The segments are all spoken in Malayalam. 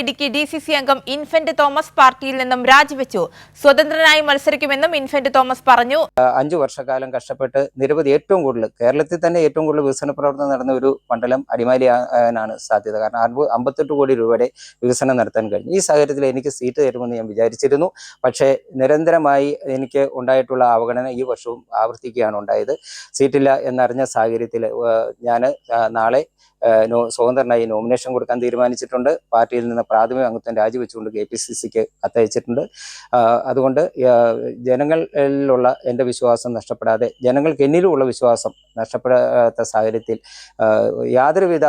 ഇടുക്കി ഡി സി സി അംഗം ഇൻഫന്റ് തോമസ് പാർട്ടിയിൽ നിന്നും രാജിവെച്ചു. സ്വതന്ത്രനായി മത്സരിക്കുമെന്നും ഇൻഫന്റ് തോമസ് പറഞ്ഞു. അഞ്ചു വർഷക്കാലം കഷ്ടപ്പെട്ട് നിരവധി ഏറ്റവും കൂടുതൽ കേരളത്തിൽ തന്നെ ഏറ്റവും കൂടുതൽ വികസന പ്രവർത്തനം നടന്ന ഒരു മണ്ഡലം അടിമാലിയാകാനാണ് സാധ്യത. കാരണം അറുപത് അമ്പത്തെട്ട് കോടി രൂപയുടെ വികസനം നടത്താൻ കഴിഞ്ഞു. ഈ സാഹചര്യത്തിൽ എനിക്ക് സീറ്റ് തരുമെന്ന് ഞാൻ വിചാരിച്ചിരുന്നു. പക്ഷേ നിരന്തരമായി എനിക്ക് ഉണ്ടായിട്ടുള്ള അവഗണന ഈ വർഷവും ആവർത്തിക്കുകയാണ് ഉണ്ടായത്. സീറ്റില്ല എന്നറിഞ്ഞ സാഹചര്യത്തിൽ ഞാൻ നാളെ സ്വതന്ത്രനായി നോമിനേഷൻ കൊടുക്കാൻ തീരുമാനിച്ചിട്ടുണ്ട്. പാർട്ടിയിൽ നിന്ന് പ്രാഥമിക അംഗത്വം രാജിവെച്ചുകൊണ്ട് കെ പി സി സിക്ക് കത്തയച്ചിട്ടുണ്ട്. അതുകൊണ്ട് ജനങ്ങളിലുള്ള എന്റെ വിശ്വാസം നഷ്ടപ്പെടാതെ ജനങ്ങൾക്ക് എന്നിലുമുള്ള വിശ്വാസം നഷ്ടപ്പെടാത്ത സാഹചര്യത്തിൽ യാതൊരുവിധ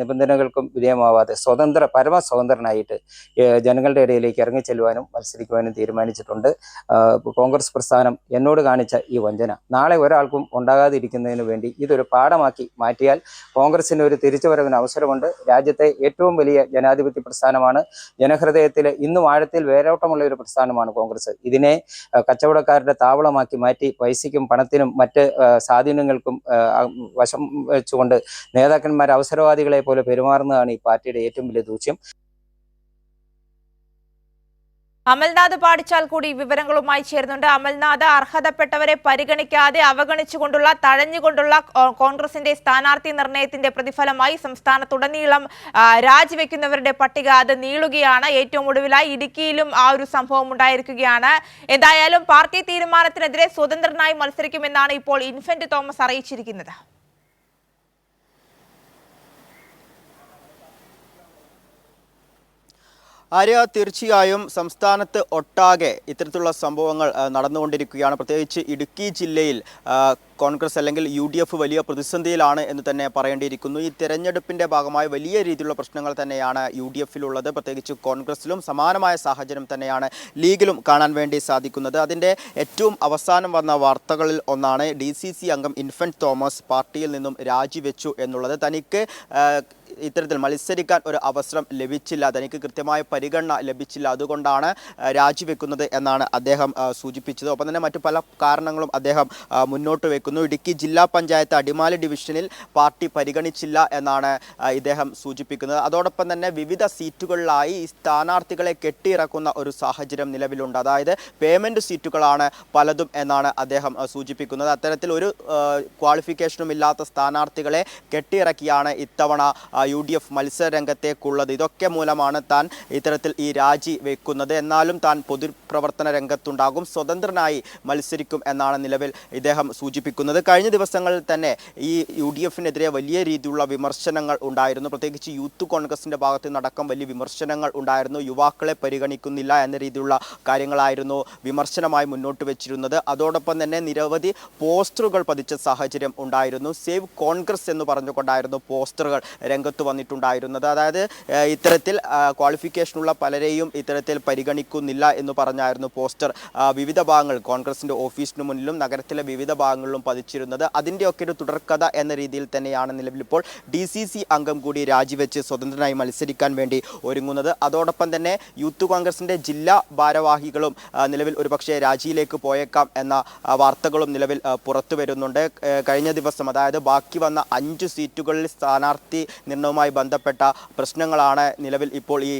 നിബന്ധനകൾക്കും വിധേയമാവാതെ സ്വതന്ത്ര പരമ സ്വതന്ത്രനായിട്ട് ജനങ്ങളുടെ ഇടയിലേക്ക് ഇറങ്ങിച്ചെല്ലുവാനും മത്സരിക്കുവാനും തീരുമാനിച്ചിട്ടുണ്ട്. കോൺഗ്രസ് പ്രസ്ഥാനം എന്നോട് കാണിച്ച ഈ വഞ്ചന നാളെ ഒരാൾക്കും ഉണ്ടാകാതിരിക്കുന്നതിന് വേണ്ടി ഇതൊരു പാഠമാക്കി മാറ്റിയാൽ കോൺഗ്രസിന് ഒരു തിരിച്ചുവരവിന് അവസരമുണ്ട്. രാജ്യത്തെ ഏറ്റവും വലിയ ജനാധിപത്യ പ്രസ്ഥാനമാണ്. ജനഹൃദയത്തിൽ ഇന്നും ആഴത്തിൽ വേരോട്ടമുള്ള ഒരു പ്രസ്ഥാനമാണ് കോൺഗ്രസ്. ഇതിനെ കച്ചവടക്കാരുടെ താവളമാക്കി മാറ്റി പൈസയ്ക്കും പണത്തിനും മറ്റ് സ്വാധീനങ്ങൾക്കും വശം വെച്ചുകൊണ്ട് നേതാക്കന്മാർ അവസരവാദികളെ പോലെ പെരുമാറുന്നതാണ് ഈ പാർട്ടിയുടെ ഏറ്റവും വലിയ ദൂഷ്യം. അമൽനാഥ് പാടിച്ചാൽ കൂടി വിവരങ്ങളുമായി ചേരുന്നുണ്ട്. അമൽനാഥ് അർഹതപ്പെട്ടവരെ പരിഗണിക്കാതെ അവഗണിച്ചുകൊണ്ടുള്ള തഴഞ്ഞുകൊണ്ടുള്ള കോൺഗ്രസിന്റെ സ്ഥാനാർത്ഥി നിർണയത്തിന്റെ പ്രതിഫലമായി സംസ്ഥാനത്തുടനീളം രാജിവെക്കുന്നവരുടെ പട്ടിക അത് നീളുകയാണ്. ഏറ്റവും ഒടുവിലായി ഇടുക്കിയിലും ആ ഒരു സംഭവം ഉണ്ടായിരിക്കുകയാണ്. എന്തായാലും പാർട്ടി തീരുമാനത്തിനെതിരെ സ്വതന്ത്രനായി മത്സരിക്കുമെന്നാണ് ഇപ്പോൾ ഇൻഫന്റ് തോമസ് അറിയിച്ചിരിക്കുന്നത്. ആര്യ തീർച്ചയായും സംസ്ഥാനത്ത് ഒട്ടാകെ ഇത്തരത്തിലുള്ള സംഭവങ്ങൾ നടന്നുകൊണ്ടിരിക്കുകയാണ്. പ്രത്യേകിച്ച് ഇടുക്കി ജില്ലയിൽ കോൺഗ്രസ് അല്ലെങ്കിൽ യു ഡി എഫ് വലിയ പ്രതിസന്ധിയിലാണ് എന്ന് തന്നെ പറയേണ്ടിയിരിക്കുന്നു. ഈ തെരഞ്ഞെടുപ്പിന്റെ ഭാഗമായി വലിയ രീതിയിലുള്ള പ്രശ്നങ്ങൾ തന്നെയാണ് യു ഡി എഫിലുള്ളത്. പ്രത്യേകിച്ച് കോൺഗ്രസിലും സമാനമായ സാഹചര്യം തന്നെയാണ് ലീഗിലും കാണാൻ വേണ്ടി സാധിക്കുന്നത്. അതിന്റെ ഏറ്റവും അവസാനം വന്ന വാർത്തകളിൽ ഒന്നാണ് ഡി അംഗം ഇൻഫന്റ് തോമസ് പാർട്ടിയിൽ നിന്നും രാജിവെച്ചു എന്നുള്ളത്. തനിക്ക് ഇത്തരത്തിൽ മത്സരിക്കാൻ ഒരു അവസരം ലഭിച്ചില്ല. തനിക്ക് കൃത്യമായ പരിഗണന ലഭിച്ചില്ല. അതുകൊണ്ടാണ് രാജിവെക്കുന്നത് എന്നാണ് അദ്ദേഹം സൂചിപ്പിച്ചത്. ഒപ്പം തന്നെ മറ്റു പല കാരണങ്ങളും അദ്ദേഹം മുന്നോട്ട് വെക്കുന്നു. ഇടുക്കി ജില്ലാ പഞ്ചായത്ത് അടിമാലി ഡിവിഷനിൽ പാർട്ടി പരിഗണിച്ചില്ല എന്നാണ് ഇദ്ദേഹം സൂചിപ്പിക്കുന്നത്. അതോടൊപ്പം തന്നെ വിവിധ സീറ്റുകളിലായി സ്ഥാനാർത്ഥികളെ കെട്ടിയിറക്കുന്ന ഒരു സാഹചര്യം നിലവിലുണ്ട്. അതായത് പേയ്മെന്റ് സീറ്റുകളാണ് പലതും എന്നാണ് അദ്ദേഹം സൂചിപ്പിക്കുന്നത്. അത്തരത്തിൽ ഒരു ക്വാളിഫിക്കേഷനും ഇല്ലാത്ത സ്ഥാനാർത്ഥികളെ കെട്ടിയിറക്കിയാണ് ഇത്തവണ യു ഡി എഫ് മത്സരരംഗത്തേക്കുള്ളത്. ഇതൊക്കെ മൂലമാണ് താൻ ഇത്തരത്തിൽ ഈ രാജി വെക്കുന്നത്. എന്നാലും താൻ പൊതുപ്രവർത്തന രംഗത്തുണ്ടാകും. സ്വതന്ത്രനായി മത്സരിക്കും എന്നാണ് നിലവിൽ ഇദ്ദേഹം സൂചിപ്പിക്കുന്നത്. കഴിഞ്ഞ ദിവസങ്ങളിൽ തന്നെ ഈ യു ഡി എഫിനെതിരെ വലിയ രീതിയിലുള്ള വിമർശനങ്ങൾ ഉണ്ടായിരുന്നു. പ്രത്യേകിച്ച് യൂത്ത് കോൺഗ്രസിന്റെ ഭാഗത്ത് നിന്നടക്കം വലിയ വിമർശനങ്ങൾ ഉണ്ടായിരുന്നു. യുവാക്കളെ പരിഗണിക്കുന്നില്ല എന്ന രീതിയിലുള്ള കാര്യങ്ങളായിരുന്നു വിമർശനമായി മുന്നോട്ട് വെച്ചിരുന്നത്. അതോടൊപ്പം തന്നെ നിരവധി പോസ്റ്ററുകൾ പതിച്ച സാഹചര്യം ഉണ്ടായിരുന്നു. സേവ് കോൺഗ്രസ് എന്ന് പറഞ്ഞുകൊണ്ടായിരുന്നു പോസ്റ്ററുകൾ രംഗത്ത് വന്നിട്ടുണ്ടായിരുന്നത്. അതായത് ഇത്തരത്തിൽ ക്വാളിഫിക്കേഷനുള്ള പലരെയും ഇത്തരത്തിൽ പരിഗണിക്കുന്നില്ല എന്ന് പറഞ്ഞായിരുന്നു പോസ്റ്റർ. വിവിധ ഭാഗങ്ങൾ കോൺഗ്രസിന്റെ ഓഫീസിന് മുന്നിലും നഗരത്തിലെ വിവിധ ഭാഗങ്ങളിലും പതിച്ചിരുന്നത്. അതിന്റെയൊക്കെ ഒരു തുടർക്കഥ എന്ന രീതിയിൽ തന്നെയാണ് നിലവിലിപ്പോൾ ഡി സി സി അംഗം കൂടി രാജിവെച്ച് സ്വതന്ത്രനായി മത്സരിക്കാൻ വേണ്ടി ഒരുങ്ങുന്നത്. അതോടൊപ്പം തന്നെ യൂത്ത് കോൺഗ്രസിന്റെ ജില്ലാ ഭാരവാഹികളും നിലവിൽ ഒരുപക്ഷെ രാജിയിലേക്ക് പോയേക്കാം എന്ന വാർത്തകളും നിലവിൽ പുറത്തു വരുന്നുണ്ട് കഴിഞ്ഞ ദിവസം അതായത് ബാക്കി വന്ന അഞ്ച് സീറ്റുകളിൽ സ്ഥാനാർത്ഥി നിർണയവുമായി ബന്ധപ്പെട്ട പ്രശ്നങ്ങളാണ് നിലവിൽ ഇപ്പോൾ ഈ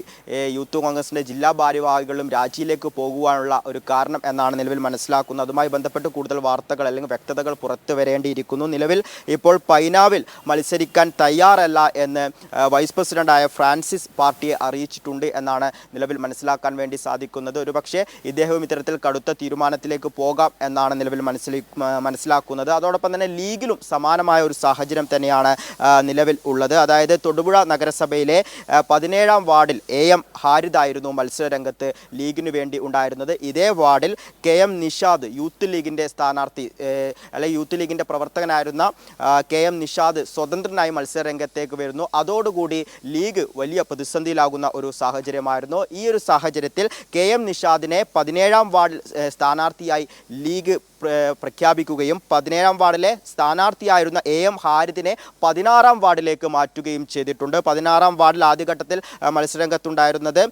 യൂത്ത് കോൺഗ്രസിന്റെ ജില്ലാ ഭാരവാഹികളും രാജിയിലേക്ക് പോകുവാനുള്ള ഒരു കാരണം എന്നാണ് നിലവിൽ മനസ്സിലാക്കുന്നത്. അതുമായി ബന്ധപ്പെട്ട് കൂടുതൽ വാർത്തകൾ അല്ലെങ്കിൽ വ്യക്തതകൾ പുറത്തു വരേണ്ടിയിരിക്കുന്നു. നിലവിൽ ഇപ്പോൾ പൈനാവിൽ മത്സരിക്കാൻ തയ്യാറല്ല എന്ന് വൈസ് പ്രസിഡന്റായ ഫ്രാൻസിസ് പാർട്ടിയെ അറിയിച്ചിട്ടുണ്ട് എന്നാണ് നിലവിൽ മനസ്സിലാക്കാൻ വേണ്ടി സാധിക്കുന്നത്. ഒരുപക്ഷെ ഇദ്ദേഹവും ഇത്തരത്തിൽ കടുത്ത തീരുമാനത്തിലേക്ക് പോകാം എന്നാണ് നിലവിൽ മനസ്സിൽ മനസ്സിലാക്കുന്നത്. അതോടൊപ്പം തന്നെ ലീഗിലും സമാനമായ ഒരു സാഹചര്യം തന്നെയാണ് നിലവിൽ ഉള്ളത്. അതായത് തൊടുപുഴ നഗരസഭയിലെ പതിനേഴാം വാർഡിൽ എ എം ഹാരിദായിരുന്നു മത്സരരംഗത്ത് ലീഗിനു വേണ്ടി ഉണ്ടായിരുന്നത്. ഇതേ വാർഡിൽ കെ എം നിഷാദ് യൂത്ത് ലീഗിന്റെ സ്ഥാനാർത്ഥി അല്ലെ യൂത്ത് ലീഗിന്റെ പ്രവർത്തകനായിരുന്ന കെ എം നിഷാദ് സ്വതന്ത്രനായി മത്സരരംഗത്തേക്ക് വരുന്നു. അതോടുകൂടി ലീഗ് വലിയ പ്രതിസന്ധിയിലാകുന്ന ഒരു സാഹചര്യമായിരുന്നു. ഈ ഒരു സാഹചര്യത്തിൽ കെ എം നിഷാദിനെ പതിനേഴാം വാർഡിൽ സ്ഥാനാർത്ഥിയായി ലീഗ് പ്രഖ്യാപിക്കുകയും പതിനേഴാം വാർഡിലെ സ്ഥാനാർത്ഥിയായിരുന്ന എ എം ഹാരിദിനെ പതിനാറാം വാർഡിലേക്ക് മാറ്റുകയും നൽകുകയും ചെയ്തിട്ടുണ്ട്. പതിനാറാം വാർഡിൽ ആദ്യഘട്ടത്തിൽ മത്സരരംഗത്തുണ്ടായിരുന്നത്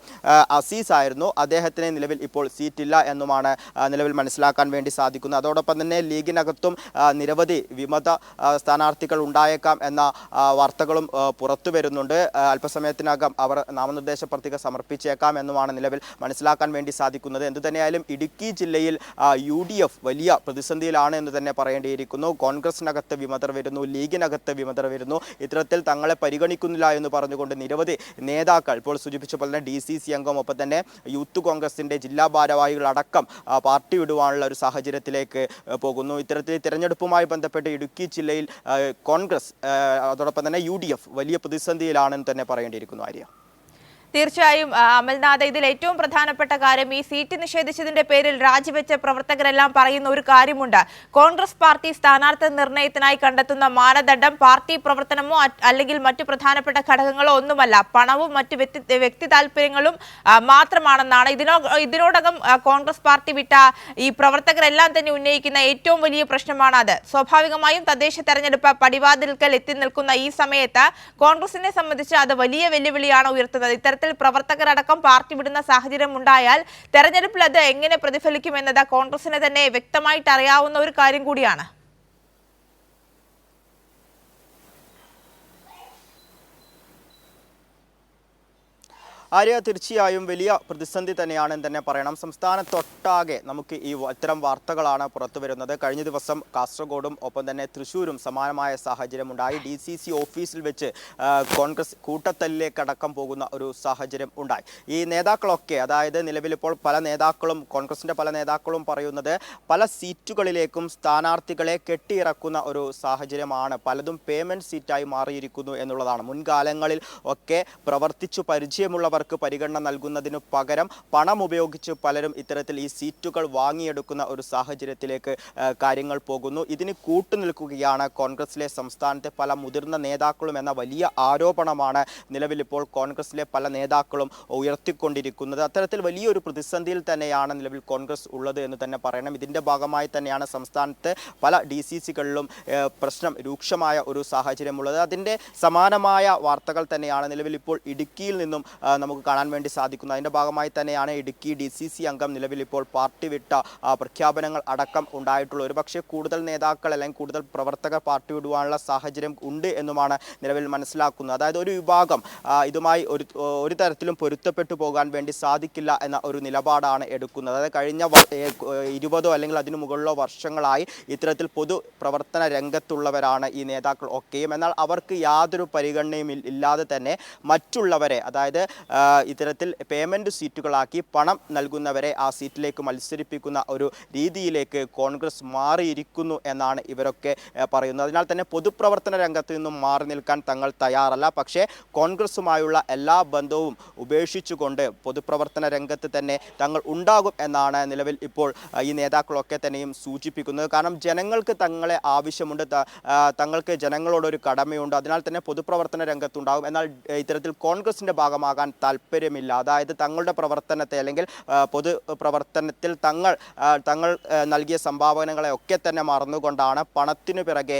അസീസ് ആയിരുന്നു. അദ്ദേഹത്തിന് നിലവിൽ ഇപ്പോൾ സീറ്റില്ല എന്നുമാണ് നിലവിൽ മനസ്സിലാക്കാൻ വേണ്ടി സാധിക്കുന്നത്. അതോടൊപ്പം തന്നെ ലീഗിനകത്തും നിരവധി വിമത സ്ഥാനാർത്ഥികൾ ഉണ്ടായേക്കാം എന്ന വാർത്തകളും പുറത്തു വരുന്നുണ്ട്. അല്പസമയത്തിനകം അവർ നാമനിർദ്ദേശ പത്രിക സമർപ്പിച്ചേക്കാം എന്നുമാണ് നിലവിൽ മനസ്സിലാക്കാൻ വേണ്ടി സാധിക്കുന്നത്. എന്തുതന്നെയായാലും ഇടുക്കി ജില്ലയിൽ യു ഡി എഫ് വലിയ പ്രതിസന്ധിയിലാണ് എന്ന് തന്നെ പറയേണ്ടിയിരിക്കുന്നു. കോൺഗ്രസിനകത്ത് വിമതർ വരുന്നു ലീഗിനകത്ത് വിമതർ വരുന്നു. ഇത്തരത്തിൽ തങ്ങളെ പരിഗണിക്കുന്നില്ല എന്ന് പറഞ്ഞുകൊണ്ട് നിരവധി നേതാക്കൾ ഇപ്പോൾ സൂചിപ്പിച്ച പോലെ തന്നെ ഡി സി സി അംഗം ഒപ്പം തന്നെ യൂത്ത് കോൺഗ്രസിന്റെ ജില്ലാ ഭാരവാഹികളടക്കം പാർട്ടി വിടുവാനുള്ള ഒരു സാഹചര്യത്തിലേക്ക് പോകുന്നു. ഇത്തരത്തിൽ തിരഞ്ഞെടുപ്പുമായി ബന്ധപ്പെട്ട് ഇടുക്കി ജില്ലയിൽ കോൺഗ്രസ് അതോടൊപ്പം തന്നെ യു വലിയ പ്രതിസന്ധിയിലാണെന്ന് തന്നെ പറയേണ്ടിയിരിക്കുന്നു ആര്യ. തീർച്ചയായും അമൽനാഥ് ഇതിൽ ഏറ്റവും പ്രധാനപ്പെട്ട കാര്യം ഈ സീറ്റ് നിഷേധിച്ചതിന്റെ പേരിൽ രാജിവെച്ച പ്രവർത്തകരെല്ലാം പറയുന്ന ഒരു കാര്യമുണ്ട്. കോൺഗ്രസ് പാർട്ടി സ്ഥാനാർത്ഥി നിർണയത്തിനായി കണ്ടെത്തുന്ന മാനദണ്ഡം പാർട്ടി പ്രവർത്തനമോ അല്ലെങ്കിൽ മറ്റു പ്രധാനപ്പെട്ട ഘടകങ്ങളോ ഒന്നുമല്ല. പണവും മറ്റു വ്യക്തി താല്പര്യങ്ങളും മാത്രമാണെന്നാണ് ഇതിനോ ഇതിനോടകം കോൺഗ്രസ് പാർട്ടി വിട്ട ഈ പ്രവർത്തകരെല്ലാം തന്നെ ഉന്നയിക്കുന്ന ഏറ്റവും വലിയ പ്രശ്നമാണ് അത് സ്വാഭാവികമായും തദ്ദേശ തെരഞ്ഞെടുപ്പ് പടിവാതിൽക്കൽ എത്തി നിൽക്കുന്ന ഈ സമയത്ത് കോൺഗ്രസിനെ സംബന്ധിച്ച് അത് വലിയ വെല്ലുവിളിയാണ് ഉയർത്തുന്നത്. ഇത്തരത്തിൽ പ്രവർത്തകരടക്കം പാർട്ടി വിടുന്ന സാഹചര്യം ഉണ്ടായാൽ തെരഞ്ഞെടുപ്പിൽ അത് എങ്ങനെ പ്രതിഫലിക്കുമെന്നത് കോൺഗ്രസിന് തന്നെ വ്യക്തമായിട്ട് അറിയാവുന്ന ഒരു കാര്യം കൂടിയാണ്. ആര്യ തീർച്ചയായും വലിയ പ്രതിസന്ധി തന്നെയാണെന്ന് തന്നെ പറയണം. സംസ്ഥാനത്തൊട്ടാകെ നമുക്ക് ഈ ഇത്തരം വാർത്തകളാണ് പുറത്തു വരുന്നത് കഴിഞ്ഞ ദിവസം കാസർഗോഡും ഒപ്പം തന്നെ തൃശ്ശൂരും സമാനമായ സാഹചര്യമുണ്ടായി ഡി സി സി ഓഫീസിൽ വെച്ച് കോൺഗ്രസ് കോൺഗ്രസ് കൂട്ടത്തല്ലിലേക്കടക്കം പോകുന്ന ഒരു സാഹചര്യം ഉണ്ടായി. ഈ നേതാക്കളൊക്കെ അതായത് നിലവിലിപ്പോൾ പല നേതാക്കളും കോൺഗ്രസിന്റെ പല നേതാക്കളും പറയുന്നത് പല സീറ്റുകളിലേക്കും സ്ഥാനാർത്ഥികളെ കെട്ടിയിറക്കുന്ന ഒരു സാഹചര്യമാണ്. പലതും പേയ്മെന്റ് സീറ്റായി മാറിയിരിക്കുന്നു എന്നുള്ളതാണ്. മുൻകാലങ്ങളിൽ ഒക്കെ പ്രവർത്തിച്ചു പരിചയമുള്ളവർക്ക് പരിഗണന നൽകുന്നതിനു പകരം പണം ഉപയോഗിച്ച് പലരും ഇത്തരത്തിൽ ഈ സീറ്റുകൾ വാങ്ങിയെടുക്കുന്ന ഒരു സാഹചര്യത്തിലേക്ക് കാര്യങ്ങൾ പോകുന്നു. ഇതിന് കൂട്ടുനിൽക്കുകയാണ് കോൺഗ്രസിലെ സംസ്ഥാനത്തെ പല മുതിർന്ന നേതാക്കളും എന്ന വലിയ ആരോപണമാണ് നിലവിലിപ്പോൾ കോൺഗ്രസിലെ പല നേതാക്കളും ഉയർത്തിക്കൊണ്ടിരിക്കുന്നത്. അത്തരത്തിൽ വലിയൊരു പ്രതിസന്ധിയിൽ തന്നെയാണ് നിലവിൽ കോൺഗ്രസ് ഉള്ളത് എന്ന് തന്നെ പറയണം. ഇതിന്റെ ഭാഗമായി തന്നെയാണ് സംസ്ഥാനത്ത് പല ഡി സി സികളിലും പ്രശ്നം രൂക്ഷമായ ഒരു സാഹചര്യമുള്ളത്. അതിന്റെ സമാനമായ വാർത്തകൾ തന്നെയാണ് നിലവിൽ ഇപ്പോൾ ഇടുക്കിയിൽ നിന്നും നമുക്ക് കാണാൻ വേണ്ടി സാധിക്കുന്നത് അതിന്റെ ഭാഗമായി തന്നെയാണ് ഇടുക്കി ഡി സി സി അംഗം നിലവിൽ ഇപ്പോൾ പാർട്ടി വിട്ട പ്രഖ്യാപനങ്ങൾ അടക്കം ഉണ്ടായിട്ടുള്ളത്. ഒരു പക്ഷേ കൂടുതൽ നേതാക്കൾ അല്ലെങ്കിൽ കൂടുതൽ പ്രവർത്തകർ പാർട്ടി വിടുവാനുള്ള സാഹചര്യം ഉണ്ട് എന്നുമാണ് നിലവിൽ മനസ്സിലാക്കുന്നത്. അതായത് ഒരു വിഭാഗം ഇതുമായി ഒരു ഒരു തരത്തിലും പൊരുത്തപ്പെട്ടു പോകാൻ വേണ്ടി സാധിക്കില്ല എന്ന ഒരു നിലപാടാണ് എടുക്കുന്നത്. അതായത് കഴിഞ്ഞ ഇരുപതോ അല്ലെങ്കിൽ അതിനു മുകളിലോ വർഷങ്ങളായി ഇത്തരത്തിൽ പൊതു പ്രവർത്തന രംഗത്തുള്ളവരാണ് ഈ നേതാക്കൾ ഒക്കെയും. എന്നാൽ അവർക്ക് യാതൊരു പരിഗണനയും ഇല്ലാതെ തന്നെ മറ്റുള്ളവരെ അതായത് ഇത്തരത്തിൽ പേയ്മെന്റ് സീറ്റുകളാക്കി പണം നൽകുന്നവരെ ആ സീറ്റിലേക്ക് മത്സരിപ്പിക്കുന്ന ഒരു രീതിയിലേക്ക് കോൺഗ്രസ് മാറിയിരിക്കുന്നു എന്നാണ് ഇവരൊക്കെ പറയുന്നത്. അതിനാൽ തന്നെ പൊതുപ്രവർത്തന രംഗത്ത് നിന്നും മാറി നിൽക്കാൻ തങ്ങൾ തയ്യാറല്ല. പക്ഷേ കോൺഗ്രസുമായുള്ള എല്ലാ ബന്ധവും ഉപേക്ഷിച്ചുകൊണ്ട് പൊതുപ്രവർത്തന രംഗത്ത് തന്നെ തങ്ങൾ ഉണ്ടാകും എന്നാണ് നിലവിൽ ഇപ്പോൾ ഈ നേതാക്കളൊക്കെ തന്നെയും സൂചിപ്പിക്കുന്നത്. കാരണം ജനങ്ങൾക്ക് തങ്ങളെ ആവശ്യമുണ്ട് തങ്ങൾക്ക് ജനങ്ങളോടൊരു കടമയുണ്ട്. അതിനാൽ തന്നെ പൊതുപ്രവർത്തന രംഗത്തുണ്ടാകും. എന്നാൽ ഇത്തരത്തിൽ കോൺഗ്രസിന്റെ ഭാഗമാകാൻ താല്പര്യമില്ല. അതായത് തങ്ങളുടെ പ്രവർത്തനത്തെ അല്ലെങ്കിൽ പൊതു പ്രവർത്തനത്തിൽ തങ്ങൾ തങ്ങൾ നൽകിയ സംഭാവനകളെ ഒക്കെ തന്നെ മറന്നുകൊണ്ടാണ് പണത്തിനു പിറകെ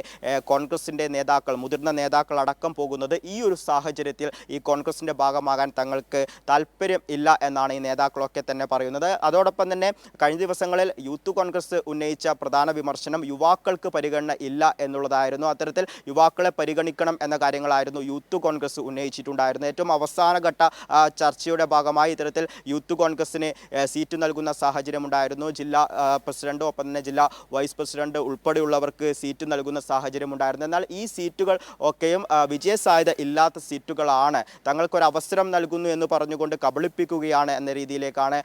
കോൺഗ്രസിന്റെ നേതാക്കൾ മുതിർന്ന നേതാക്കൾ അടക്കം പോകുന്നത് ഈ ഒരു സാഹചര്യത്തിൽ ഈ കോൺഗ്രസിന്റെ ഭാഗമാകാൻ തങ്ങൾക്ക് താല്പര്യം ഇല്ല എന്നാണ് ഈ നേതാക്കളൊക്കെ തന്നെ പറയുന്നത്. അതോടൊപ്പം തന്നെ കഴിഞ്ഞ ദിവസങ്ങളിൽ യൂത്ത് കോൺഗ്രസ് ഉന്നയിച്ച പ്രധാന വിമർശനം യുവാക്കൾക്ക് പരിഗണന ഇല്ല എന്നുള്ളതായിരുന്നു. അത്തരത്തിൽ യുവാക്കളെ പരിഗണിക്കണം എന്ന കാര്യങ്ങളായിരുന്നു യൂത്ത് കോൺഗ്രസ് ഉന്നയിച്ചിട്ടുണ്ടായിരുന്നത്. ഏറ്റവും അവസാനഘട്ട ചർച്ചയുടെ ഭാഗമായി ഇത്തരത്തിൽ യൂത്ത് കോൺഗ്രസിന് സീറ്റ് നൽകുന്ന സാഹചര്യമുണ്ടായിരുന്നു. ജില്ലാ പ്രസിഡന്റ് ഒപ്പം തന്നെ ജില്ലാ വൈസ് പ്രസിഡന്റ് ഉൾപ്പെടെയുള്ളവർക്ക് സീറ്റ് നൽകുന്ന സാഹചര്യമുണ്ടായിരുന്നു. എന്നാൽ ഈ സീറ്റുകൾ ഒക്കെയും വിജയ വിജയസാധ്യത ഇല്ലാത്ത സീറ്റുകളാണ്. തങ്ങൾക്കൊരു അവസരം നൽകുന്നു എന്ന് പറഞ്ഞുകൊണ്ട് കബളിപ്പിക്കുകയാണ് എന്ന രീതിയിലേക്കാണ്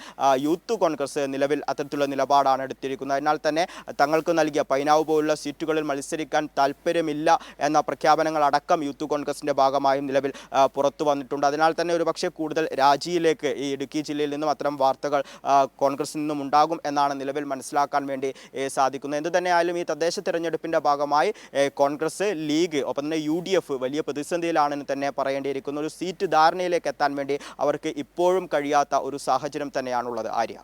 യൂത്ത് കോൺഗ്രസ് നിലവിൽ അത്തരത്തിലുള്ള നിലപാടാണ് എടുത്തിരിക്കുന്നത്. എന്നാൽ തന്നെ തങ്ങൾക്ക് നൽകിയ പൈനാവ് പോലുള്ള സീറ്റുകളിൽ മത്സരിക്കാൻ താല്പര്യമില്ല എന്ന പ്രഖ്യാപനങ്ങൾ അടക്കം യൂത്ത് കോൺഗ്രസിന്റെ ഭാഗമായും നിലവിൽ പുറത്തു വന്നിട്ടുണ്ട്. അതിനാൽ തന്നെ ഒരുപക്ഷെ കൂടുതൽ രാജിയിലേക്ക് ഈ ഇടുക്കി ജില്ലയിൽ നിന്നും അത്തരം വാർത്തകൾ കോൺഗ്രസിൽ നിന്നും ഉണ്ടാകും എന്നാണ് നിലവിൽ മനസ്സിലാക്കാൻ വേണ്ടി സാധിക്കുന്നത്. എന്തു തന്നെയായാലും ഈ തദ്ദേശ തെരഞ്ഞെടുപ്പിന്റെ ഭാഗമായി കോൺഗ്രസ് ലീഗ് ഒപ്പം തന്നെ യു ഡി എഫ് വലിയ പ്രതിസന്ധിയിലാണെന്ന് തന്നെ പറയേണ്ടിയിരിക്കുന്നു. ഒരു സീറ്റ് ധാരണയിലേക്ക് എത്താൻ വേണ്ടി അവർക്ക് ഇപ്പോഴും കഴിയാത്ത ഒരു സാഹചര്യം തന്നെയാണുള്ളത്. ആര്യ?